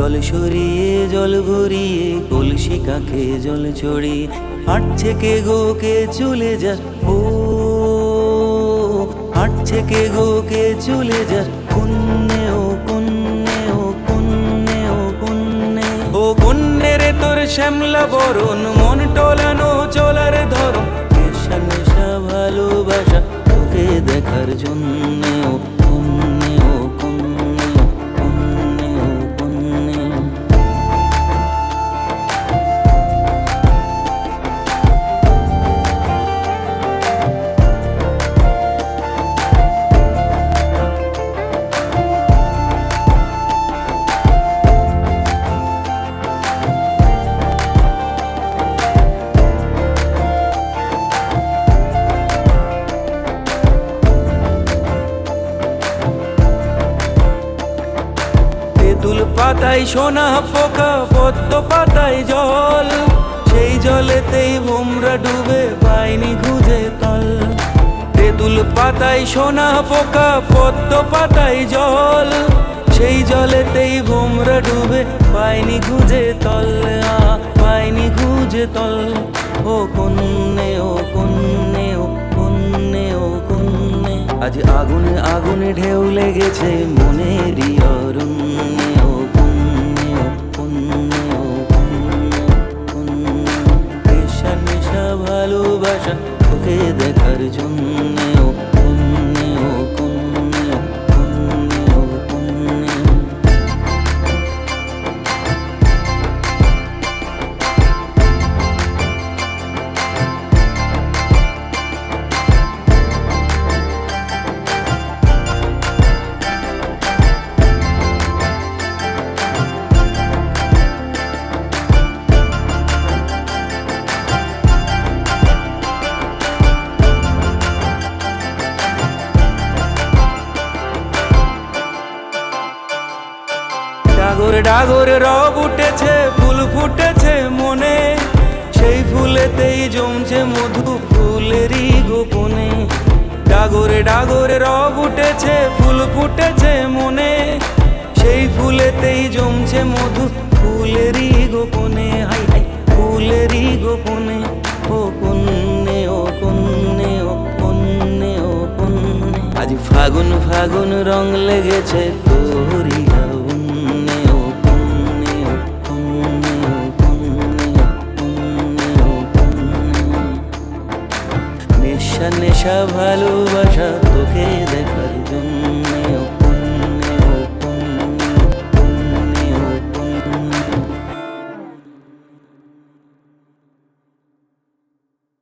জল সরিয়ে, জল ভরিয়ে, কলসি কাকে জল ছড়িয়ে, হাঁটছে কে গো কে চলে যা, ও, হাঁটছে কে গো কে চলে যা কন্যে ও কন্যে ও কন্যে ও কন্যে ও কন্যে রে তোর শ্যামলা বরণ, মন টলানো চলার ধরন তেঁতুল পাতায় সোনা পোকা, পদ্ম পাতায় জল। সেই জলেতেই ভোমরা ডুবে পায়নি খুঁজে তল। তেঁতুল পাতায় সোনা পোকা, পদ্ম পাতায় জল। সেই জলেতেই ভোমরা ডুবে পায়নি খুঁজে তল। পায়নি খুঁজে তল। ও কন্যে ও কন্যে ও কন্যে ও কন্যে আজ আগুনে আগুনে ঢেউ লেগেছে মনেরই অরণ্যে তোকে দেখার জন্যে ডাগর রব উঠেছে, ফুল ফুটেছে মনে। সেই ফুলেতেই জমছে মধু ফুলেরই গোপনে। ডাগর ডাগর রব উঠেছে, ফুল ফুটেছে মনে। সেই ফুলেতেই জমছে মধু ফুলেরই গোপনে। হাই হাই, ফুলেরই গোপনে। ও কন্যে ও কন্যে ও কন্যে ও কন্যে। আজ ফাগুন ফাগুন রং লেগেছে তোরই निशा भालू वशा तुके देखर जुन्ने